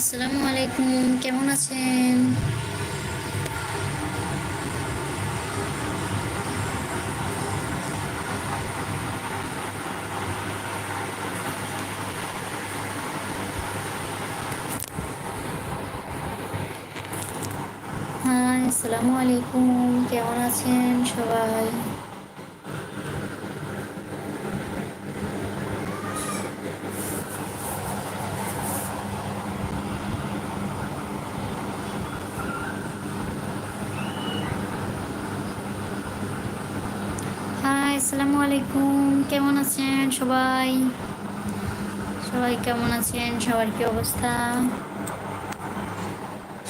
আসসালামু আলাইকুম কেমন আছেন হাই আসসালামু আলাইকুম কেমন আছেন সবাই হাই আসসালামু আলাইকুম কেমন আছেন সবাই? সবাই কেমন আছেন? সবার কি অবস্থা?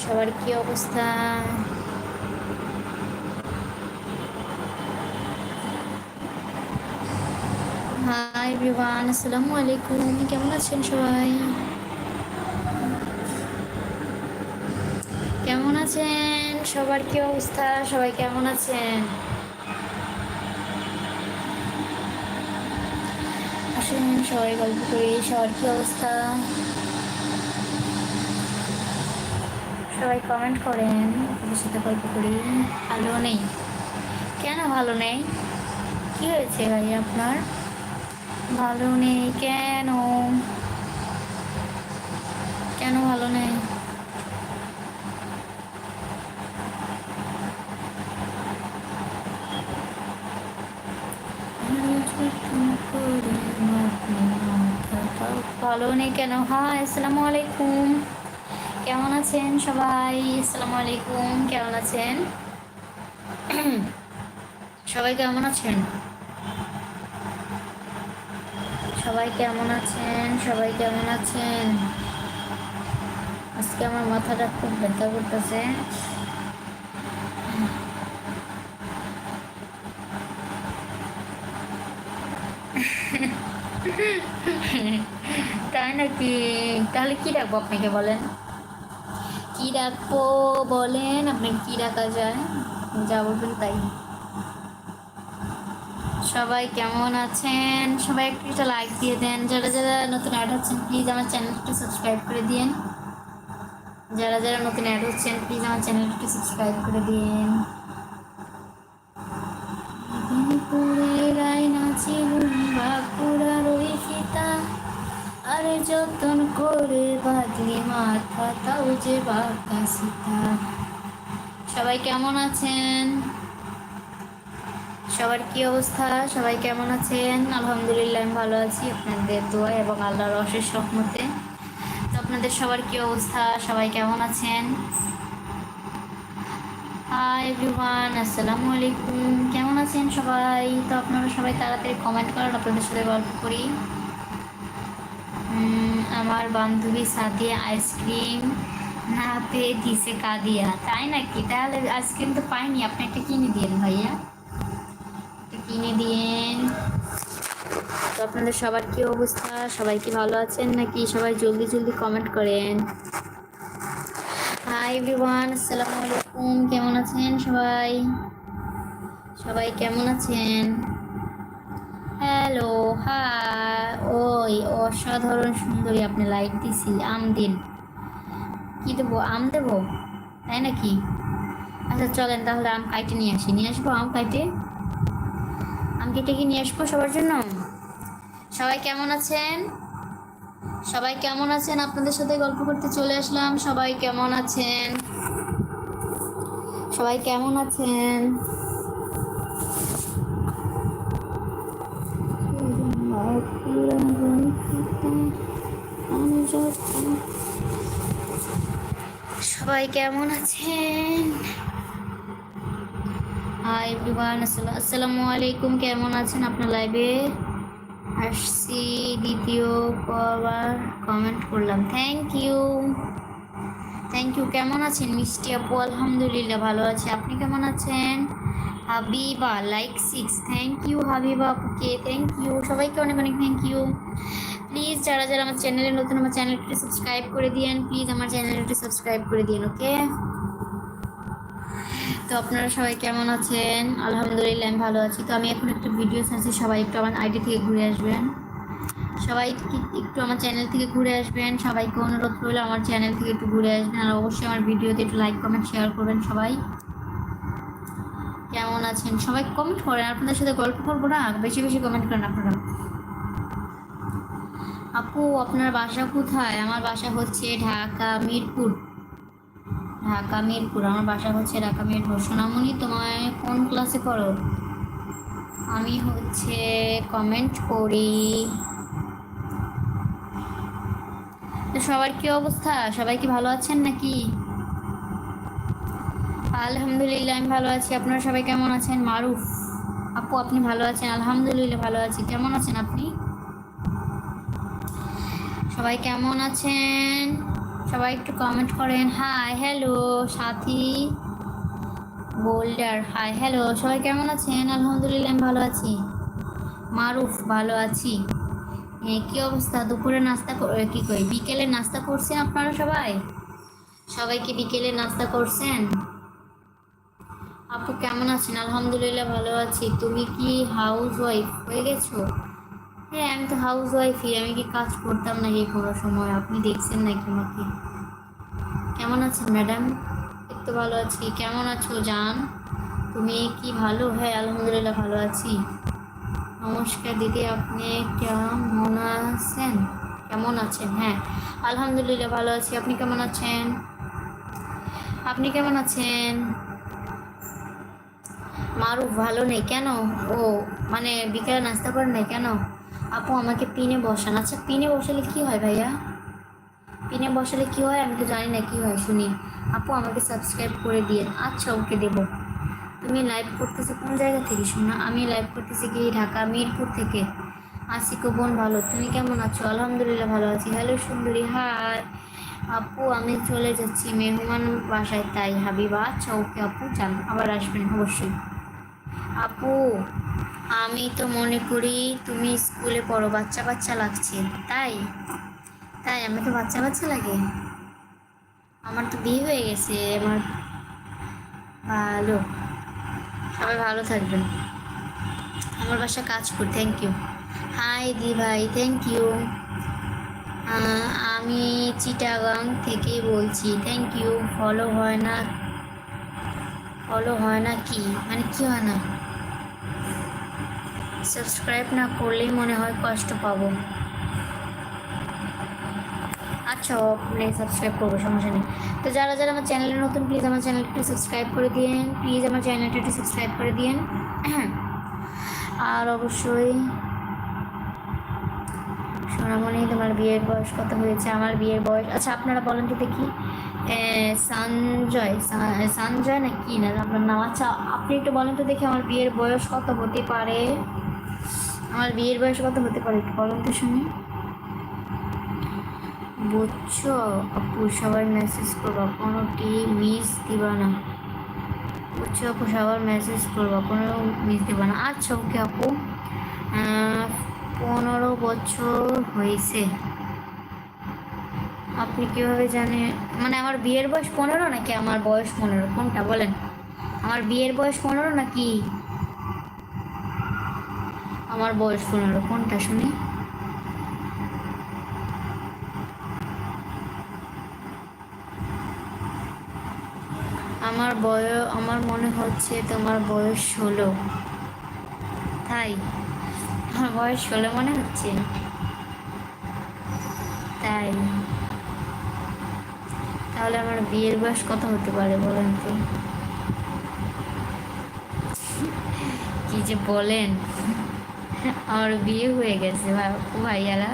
সবার কি অবস্থা? হাই এভরিওয়ান আসসালামু আলাইকুম। কেমন আছেন সবাই? কেমন আছেন? সবার কি অবস্থা? সবাই কেমন আছেন? সবাই গল্প করি সবার কি অবস্থা? সবাই কমেন্ট করেন, আপনাদের সাথে গল্প করি। ভালো নেই? কেন ভালো নেই? কি হয়েছে ভাই আপনার? ভালো নেই কেন ভালো নেই ভালো নেই কেন হাই আসসালামু আলাইকুম। কেমন আছেন সবাই? আসসালামু আলাইকুম। কেমন আছেন? সবাই কেমন আছেন? সবাই কেমন আছেন? সবাই কেমন আছেন? আজকে আমার মাথাটা খুব ব্যথা করতেছে তাই নাকি তাহলে কি রাখব আপনাকে বলেন? কি রাখব বলেন আপনাকে কি রাখা যায়? যা বলবেন তাই। সবাই কেমন আছেন? সবাই একটু একটা লাইক দিয়ে দেন। যারা যারা নতুন অ্যাড হচ্ছেন প্লিজ আমার চ্যানেলটা সাবস্ক্রাইব করে দিন যারা যারা নতুন অ্যাড হচ্ছেন প্লিজ আমার চ্যানেলটা সাবস্ক্রাইব করে দিন আরে যতন করে বাঁধলি মাথা তাও যে বাঁকা সবাই কেমন আছেন? সবার কি অবস্থা? সবাই কেমন আছেন? আলহামদুলিল্লাহ, আমি ভালো আছি। আপনাদের দোয়া এবং আল্লাহর অশেষ রহমতে। তো আপনাদের সবার কি অবস্থা? সবাই কেমন আছেন? হাই এভরিওয়ান আসসালামু আলাইকুম। কেমন আছেন সবাই? তো আপনারা সবাই তাড়াতাড়ি কমেন্ট করেন, আপনাদের সাথে গল্প করি। আমার বান্ধবী সাদিয়া আইসক্রিম না পেয়ে দিছে কাদিয়া। তাই নাকি? তাহলে আইসক্রিম তো পাইনি, আপনি একটা কিনে দিন ভাইয়া। কিনে দিন তো আপনাদের সবার কি অবস্থা? সবাই কি ভালো আছেন নাকি? সবাই জলদি জলদি কমেন্ট করেন। হাই এভরিওয়ান আসসালামু আলাইকুম। কেমন আছেন সবাই? সবাই কেমন আছেন? হ্যালো, হাই, ওই অসাধারণ সুন্দরী আপনি লাইক দিছি, আম দিন। কি দেবো, আম দেবো? তাই নাকি? আচ্ছা চলেন তাহলে আম কাইটে নিয়ে আসি। নিয়ে আসব আম কাইটে? আম কেটে কি নিয়ে আসব সবার জন্য? সবাই কেমন আছেন? সবাই কেমন আছেন? আপনাদের সাথে গল্প করতে চলে আসলাম। সবাই কেমন আছেন? সবাই কেমন আছেন? সবাই কেমন আছেন? হাই এভরিওয়ান আসসালামু আলাইকুম, কেমন আছেন আপনার লাইভে আসছি দ্বিতীয় কবার কমেন্ট করলাম। থ্যাংক ইউ থ্যাংক ইউ কেমন আছেন মিষ্টি আপু? আলহামদুলিল্লাহ, ভালো আছে। আপনি কেমন আছেন? Habiba like six thank you Habiba আপুকে থ্যাংক ইউ সবাইকে অনেক অনেক থ্যাংক ইউ প্লিজ যারা যারা আমার চ্যানেলে নতুন, আমার চ্যানেলটি সাবস্ক্রাইব করে দিয়েন প্লিজ আমার চ্যানেলটি সাবস্ক্রাইব করে দিন ওকে তো আপনারা সবাই কেমন আছেন? আলহামদুলিল্লাহ, আমি ভালো আছি। তো আমি এখন একটা ভিডিও ছাড়ছি, সবাই একটু আমার আইডি থেকে ঘুরে আসবেন। সবাই একটু আমার চ্যানেল থেকে ঘুরে আসবেন? সবাইকে অনুরোধ করলে আমার চ্যানেল থেকে একটু ঘুরে আসবেন। আর অবশ্যই আমার ভিডিওতে একটু লাইক কমেন্ট শেয়ার করবেন সবাই। কেমন আছেন? সবাই কমেন্ট করেন, আপনাদের সাথে গল্প করব না, বেশি বেশি কমেন্ট করেন আপনারা। আপু, আপনার বাসা কোথায়? আমার বাসা হচ্ছে ঢাকা মিরপুর। ঢাকা মিরপুর, আমার বাসা হচ্ছে ঢাকা মিরপুর। সোনামণি, তোমায় কোন ক্লাসে পড়ো? আমি হচ্ছে কমেন্ট করি। সবার কি অবস্থা? সবাই কি ভালো আছেন নাকি? আলহামদুলিল্লাহ, আমি ভালো আছি। আপনারা সবাই কেমন আছেন? মারুফ, আপু, আপনি ভালো আছেন? আলহামদুলিল্লাহ, ভালো আছি। কেমন আছেন আপনি? সবাই কেমন আছেন? সবাই একটু কমেন্ট করেন। হাই হ্যালো সাথী বোল্ডার হাই হ্যালো সবাই কেমন আছেন? আলহামদুলিল্লাহ, আমি ভালো আছি। মারুফ, ভালো আছি। কি অবস্থা? দুপুরে নাস্তা কর- কি কই বিকেলে নাস্তা করছেন আপনারা সবাই? সবাই কি বিকেলে নাস্তা করছেন? আপু, কেমন আছেন? আলহামদুলিল্লাহ ভালো আছি। তুমি কি হাউস ওয়াইফ হয়ে গেছো? হ্যাঁ আমি তো হাউস ওয়াইফই আমি কি কাজ করতাম না এই কোনো সময়? আপনি দেখছেন নাকি আমাকে? কেমন আছেন ম্যাডাম একটু ভালো আছি। কেমন আছো, জান? তুমি কি ভালো? হ্যাঁ আলহামদুলিল্লাহ ভালো আছি। নমস্কার দিদি, আপনি কেমন আছেন? কেমন আছেন? হ্যাঁ আলহামদুলিল্লাহ ভালো আছি। আপনি কেমন আছেন? আপনি কেমন আছেন? মারুফ ভালো নেই, কেন? ও মানে বিকেলে নাস্তা করেন নাই, কেন? আপু, আমাকে পিনে বসান। আচ্ছা পিনে বসালে কি হয় ভাইয়া? পিনে বসালে কি হয়? আমি তো জানি না কি হয়, শুনি। আপু, আমাকে সাবস্ক্রাইব করে দিয়ে। আচ্ছা ওকে দেবো। তুমি লাইভ করতেছো কোন জায়গা থেকে? শোনা, আমি লাইভ করতেছি কি ঢাকা, মিরপুর থেকে? আসিকো বোন ভালো। তুমি কেমন আছো? আলহামদুলিল্লাহ ভালো আছি। হ্যালো সুন্দরী। হাই আপু, আমি চলে যাচ্ছি মেহমান বাসায়, তাই হাবিবা। আচ্ছা ওকে আপু, যান। আবার আসবেন, অবশ্যই। আপু, আমি তো মনে করি তুমি স্কুলে পড়ো বাচ্চা বাচ্চা লাগছে, তাই? তাই, আমি তো বাচ্চা বাচ্চা লাগে। আমার তো বিয়ে হয়ে গেছে আমার ভালো। সবাই ভালো থাকবেন। আমার বাসা কাজপুর থ্যাংক ইউ হাই দি ভাই থ্যাংক ইউ আমি চিটাগাং থেকে বলছি থ্যাংক ইউ ফলো হয় না ফলো হয় না কি? মানে কি হয় না? সাবস্ক্রাইব না করলেই মনে হয় কষ্ট পাবো। আচ্ছা আপনি সাবস্ক্রাইব করব, সমস্যা নেই। তো যারা যারা আমার চ্যানেলে নতুন প্লিজ আমার চ্যানেলটা একটু সাবস্ক্রাইব করে দিন প্লিজ আমার চ্যানেলটা একটু সাবস্ক্রাইব করে দিন আর অবশ্যই সোনামণি, তোমার বিয়ের বয়স কত হয়েছে? আমার বিয়ের বয়স আচ্ছা আপনারা বলেন তো দেখি। সঞ্জয় সঞ্জয় না কি না, আপনার নাম? আচ্ছা আপনি একটু বলেন তো দেখি আমার বিয়ের বয়স কত হতে পারে। আমার বিয়ের বয়স কত হতে পারে বলেন তো শুনি? বুঝছ? আপু সবার মেসেজ করবা। কোনোটি মিস দিবা না। বুঝছ আপু, সবার মেসেজ করবা। কোনো মিস দিবা না। আচ্ছা ওকে আপু। পনেরো বছর হয়েছে। আপনি কীভাবে জানেন মানে আমার বিয়ের বয়স পনেরো নাকি? আমার বয়স পনেরো। কোনটা বলেন? আমার বিয়ের বয়স পনেরো নাকি? আমার বয়স পনেরো, কোনটা শুনি? আমার বয়স আমার মনে হচ্ছে তোমার বয়স ষোলো। তাই? আমার বয়স ষোলো মনে হচ্ছে? তাই? তাহলে আমার বিয়ের বয়স কত হতে পারে বলেন তো? কি যে বলেন? আমার বিয়ে হয়ে গেছে ভাই ভাইয়ারা।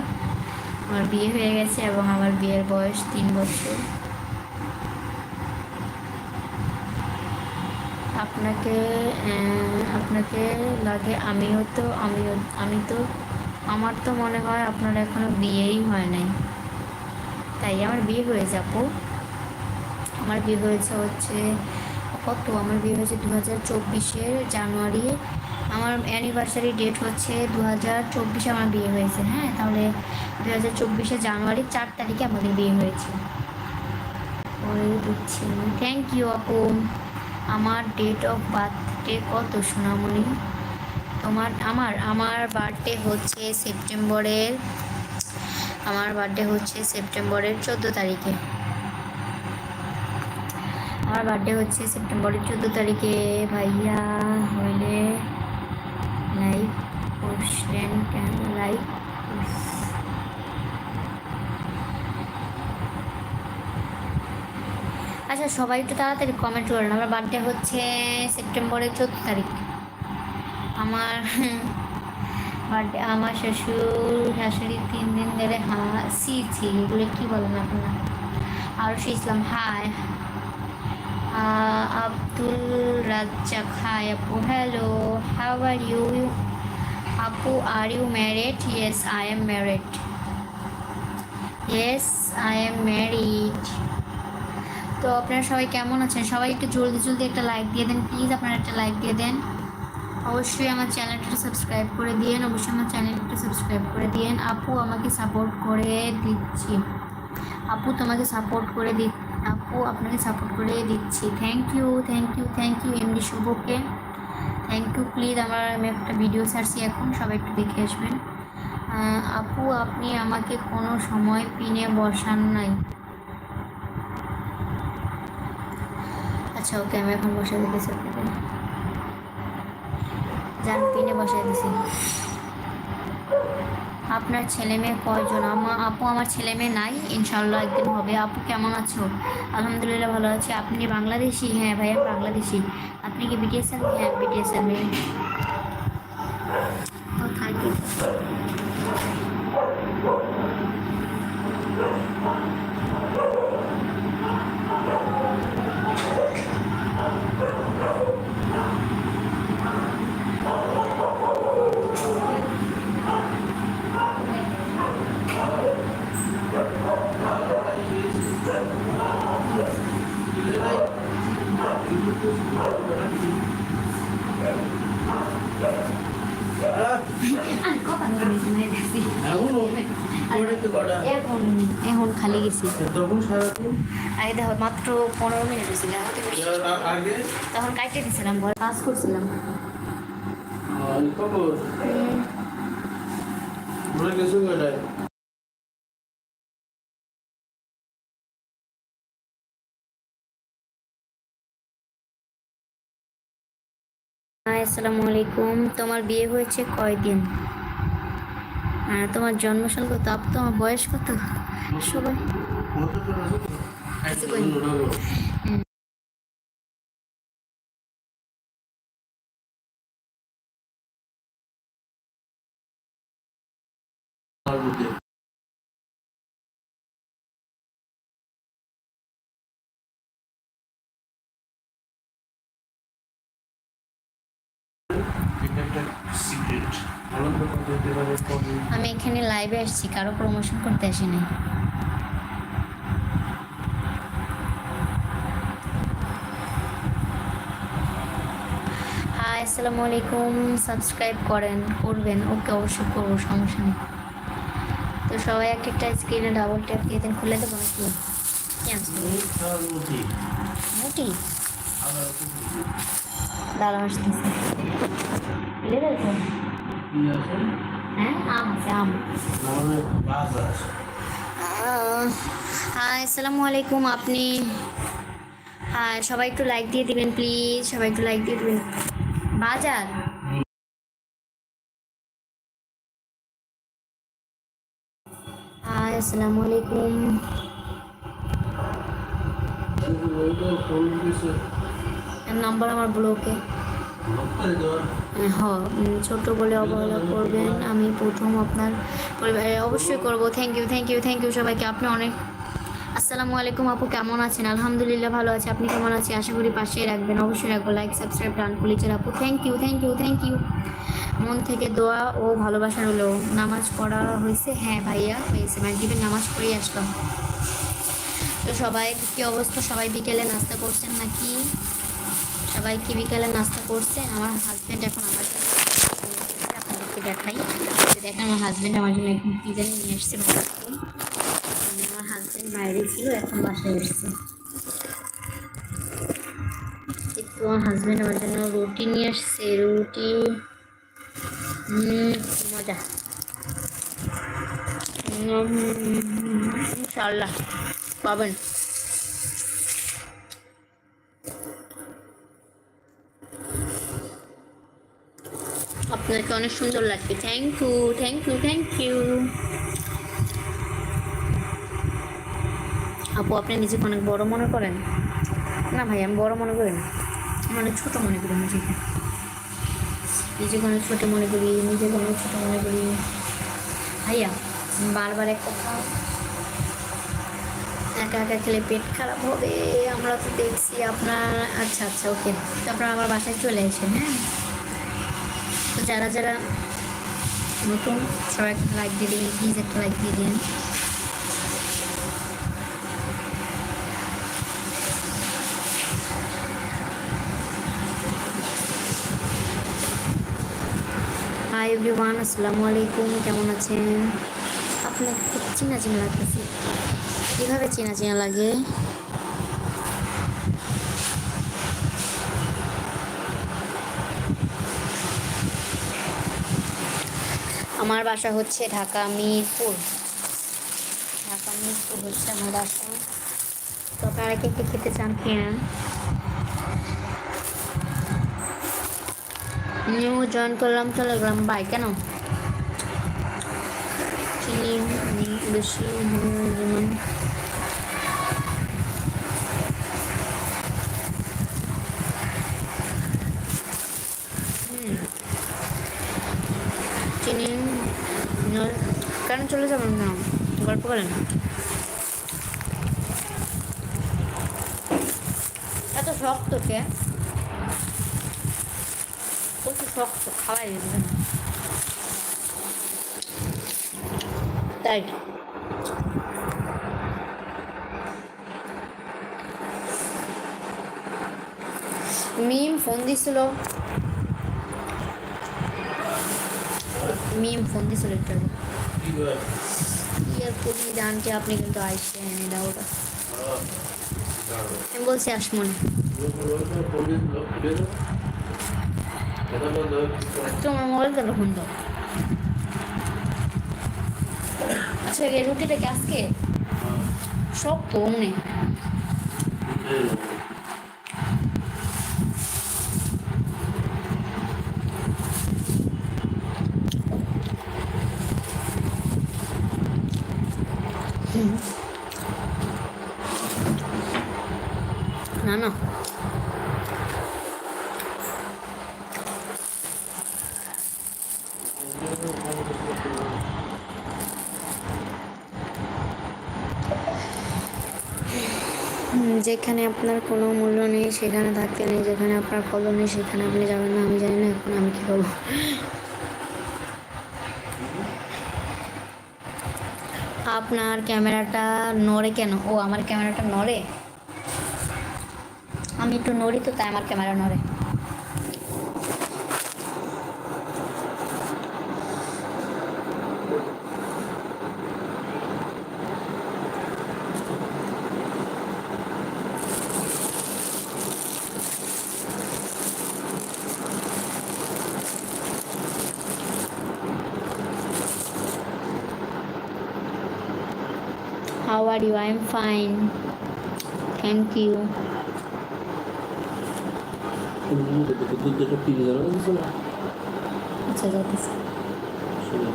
আমার বিয়ে হয়ে গেছে এবং আমার বিয়ের বয়স তিন বছর। আপনাকে আপনাকে লাগে আমিও তো, আমিও, আমি তো, আমার তো মনে হয় আপনার এখনও বিয়েই হয় নাই। তাই আমার বিয়ে হয়ে যাব আমার বিয়ে হয়েছে হচ্ছে কত আমার বিয়ে হয়েছে দু হাজার চব্বিশের জানুয়ারি আমার অ্যানিভার্সারি ডেট হচ্ছে দু হাজার চব্বিশে আমার বিয়ে হয়েছে হ্যাঁ? তাহলে দু হাজার চব্বিশে জানুয়ারি চার তারিখে আমাদের বিয়ে হয়েছে। ওই দিচ্ছি থ্যাংক ইউ আপু। আমার ডেট অফ বার্থডে কত সোনামণি? তোমার, আমার আমার বার্থডে হচ্ছে সেপ্টেম্বরের, আমার বার্থডে হচ্ছে সেপ্টেম্বরের চোদ্দ তারিখে। আমার বার্থডে হচ্ছে সেপ্টেম্বরের চোদ্দ তারিখে, ভাইয়া, হইলে লাইভ করলেন কেন লাইভ আচ্ছা সবাই একটু তাড়াতাড়ি কমেন্ট করেন। আমার বার্থডে হচ্ছে সেপ্টেম্বরের চোদ্দ তারিখ। আমার বার্থডে আমার শ্বশুর শাশুড়ি তিন দিন ধরে হাসিছি এগুলো কী বলেন আপনারা? আর ইসলাম হাই আব্দুল রাজ্জাক হাই আপু হ্যালো হাউ আর ইউ আপু are you married yes I am married yes I am married তো আপনারা সবাই কেমন আছেন? সবাই একটু জলদি জলদি একটা লাইক দিয়ে দেন প্লিজ আপনারা একটা লাইক দিয়ে দেন। অবশ্যই আমার চ্যানেলটা সাবস্ক্রাইব করে দিয়েন, অবশ্যই আমার চ্যানেলটা সাবস্ক্রাইব করে দিয়েন। আপু, আমাকে সাপোর্ট করে দিচ্ছি। আপু, তোমাকে সাপোর্ট করে দি আপু, আপনাকে সাপোর্ট করে দিচ্ছি। Thank you thank you thank you MD শুভকে। থ্যাংক ইউ প্লিজ আমার, আমি একটা ভিডিও ছাড়ছি এখন, সবাই একটু দেখে আসবেন। আপু, আপনি আমাকে কোনো সময় পিনে বসান নাই। আচ্ছা ওকে, আমি এখন বসে দিতেছি আপনাকে যান, পিনে বসাই দিছি। আপনার ছেলে মেয়ে কয়জন? আমার আপু আমার ছেলে মেয়ে নাই ইনশাল্লাহ একদিন হবে। আপু কেমন আছো? আলহামদুলিল্লাহ ভালো আছি। আপনি বাংলাদেশি? হ্যাঁ ভাইয়া বাংলাদেশি। আপনি কি বিটিএসএল হ্যাঁ বিটিএসএল মেয়ে থ্যাংক কি আর কথা বলিস না, দেখছি। এখনও পড়েতে কটা এখন আগে দেখো মাত্র পনেরো মিনিট হয়েছিল তখন দিছিলাম বল কাজ করছিলাম। আসসালামু আলাইকুম। তোমার বিয়ে হয়েছে কয়দিন? তোমার জন্মসাল কত? আপ তোমার বয়স কত? সবাই। লাইভে আসছি, কারও প্রমোশন করতে আসি নাই। হাই আসসালামু আলাইকুম সাবস্ক্রাইব করেন, করবেন, ওকে অবশ্যই করব, সমস্যা নেই। তো সবাই এক একটা স্ক্রিনে ডাবল ট্যাপ দিয়ে দেন, খুলে দেবো নাকি? মোটি হ্যাঁ আম আছে আম। নাহলে আসসালামু আলাইকুম আপনি? হ্যাঁ সবাই একটু লাইক দিয়ে দিবেন প্লিজ সবাই একটু লাইক দিয়ে দিবেন। বাজার? আসসালামু আলাইকুম। নাম্বার আমার ব্লকে হ উম, ছোট বলে অবহেলা করবেন। আমি প্রথম আপনার পরিবারে অবশ্যই করব। Thank you thank you thank you সবাইকে। আপনি অনেক আসসালামু আলাইকুম আপু কেমন আছেন? আলহামদুলিল্লাহ ভালো আছে। আপনি কেমন আছেন? আশা করি পাশে রাখবেন। অবশ্যই রাখব লাইক সাবস্ক্রাইব ডান পুলিচের আপু। Thank you thank you thank you মন থেকে দোয়া ও ভালোবাসা হলো নামাজ পড়া হয়েছে? হ্যাঁ ভাইয়া হয়েছে। মাগরিবের নামাজ পড়েই আসলাম। তো সবাই কি অবস্থা? সবাই বিকেলে নাস্তা করছেন নাকি? সবাই কি বিকালে নাস্তা করছে? আমার হাজব্যান্ড এখন আমার আপনাদেরকে দেখাই। দেখেন, আমার হাজব্যান্ড আমার জন্য এখন পিজা নিয়ে এসছে আমার হাজব্যান্ড বাইরে ছিল, এখন বাসায় এসছে। একটু আমার হাজব্যান্ড আমার জন্য রুটি নিয়ে এসছে। রুটি মজা। ইনশাল্লাহ পাবেন। আপনাকে অনেক সুন্দর লাগবে। Thank you thank you thank you আপু, আপনি নিজেকে অনেক বড় মনে করেন? না ভাই, আমি বড় মনে করি না। অনেক ছোট মনে করি নিজেকে। নিজেকে অনেক ছোট মনে করি, নিজেকে অনেক ছোট মনে করি। ভাইয়া বারবার এক কথা, একা একা খেলে পেট খারাপ হবে। আমরা তো দেখছি আপনার আচ্ছা আচ্ছা ওকে তো আপনারা আমার বাসায় চলে আসেন হ্যাঁ? তো যারা যারা নতুন, সবাই একটা লাইক দিয়ে দিন প্লিজ একটা লাইক দিয়ে দিন। হাই এভরিওয়ান আসসালামু আলাইকুম, কেমন আছেন? আপনাকে খুব চিনা চিনা লাগতেছে। কীভাবে চেনা চেনা লাগে? আমার বাসা হচ্ছে ঢাকা মিরপুর। ঢাকা মিরপুর হচ্ছে আমার বাসা। তো আপনারা কি খেতে চান কিনা? নিউ জয়েন করলাম, চলে গেলাম বাই, কেন? বেশি হলে যেমন হুম। চিনি ন- কেন চলে যাবেন না। গল্প করে না। এত শক্ত কে? কত শক্ত, খাওয়াই দেবেন তাই। মিম ফোন দিছিল। মিম ফোন দিছিল একটু আগে। কি হয়? ইয়ার পুরি আপনি কিন্তু আসছেন এটা ওটা আমি বলছি কি করে? তোমার মোবাইল দাও আচ্ছা এই রুটিটা কি হ্যাঁ, সব তো অমনি এই লোক। না না হুম, যেখানে আপনার কোনো মূল্য নেই, সেখানে থাকতে নেই, যেখানে আপনার কদর নেই, সেখানে আপনি যাবেন না, আমি জানি না এখন আমি কী করব। আপনার ক্যামেরাটা নড়ে কেন? ও, আমার ক্যামেরাটা নড়ে? আমি একটু নড়ি তো, তাই আমার ক্যামেরা নড়ে। How are you? I'm fine. Thank you. তুমি যদি দুধ দেখে পিড়ে জানো না কিছু না? আচ্ছা যাইতেছে শুনে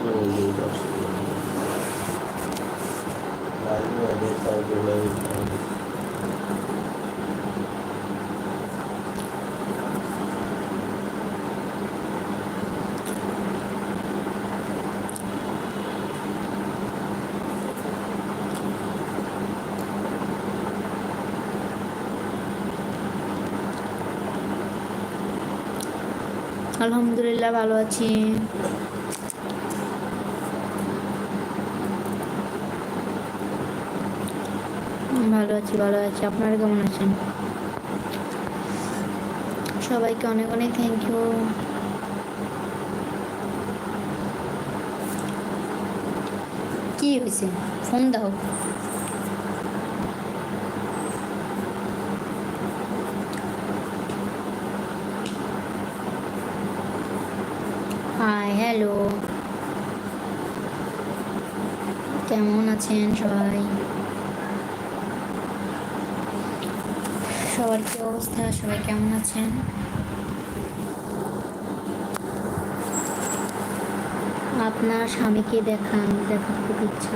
আলহামদুলিল্লাহ, ভালো আছি। ভালো আছি ভালো আছি। আপনারা কেমন আছেন? সবাইকে অনেক অনেক থ্যাংক ইউ কি হয়েছে? ফোন দাও হাই হ্যালো কেমন আছেন সবাই সবার কি অবস্থা সবাই কেমন আছেন আপনার স্বামীকে দেখান দেখার খুব ইচ্ছা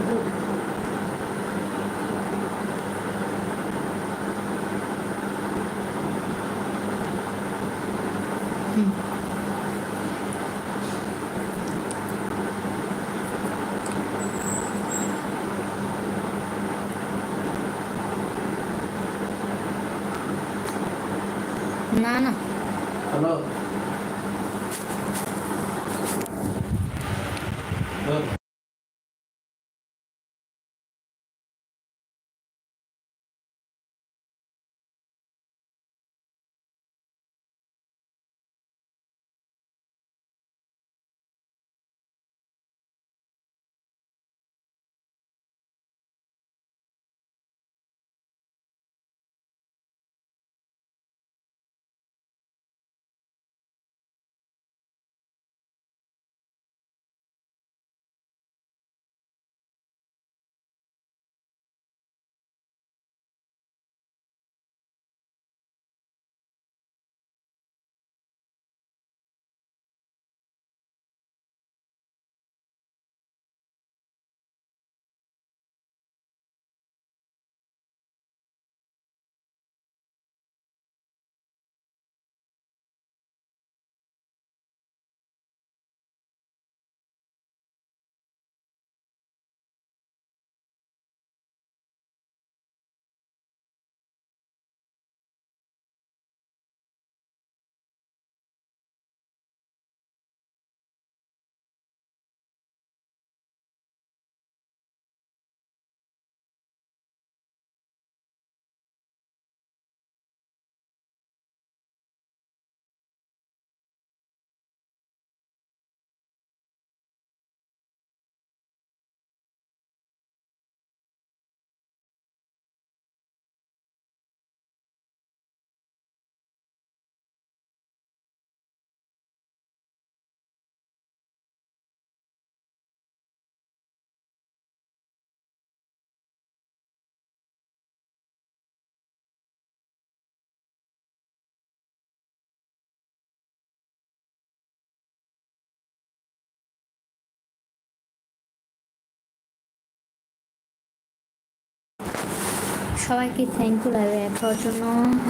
সবাইকে থ্যাংক ইউ লাইভে এক হওয়ার জন্য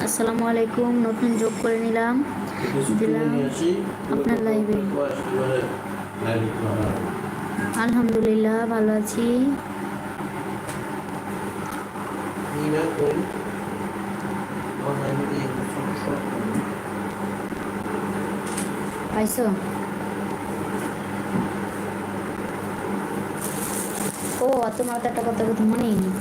আসসালামু আলাইকুম, নতুন যোগ করে নিলাম। দিলাম আপনার লাইভে আলহামদুলিল্লাহ, ভালো আছি। পাইছো? ও তোমার তো একটা কথা কথা মনেই নেই।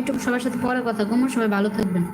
একটু সবার সাথে পরে কথা কমো সবাই ভালো থাকবেন।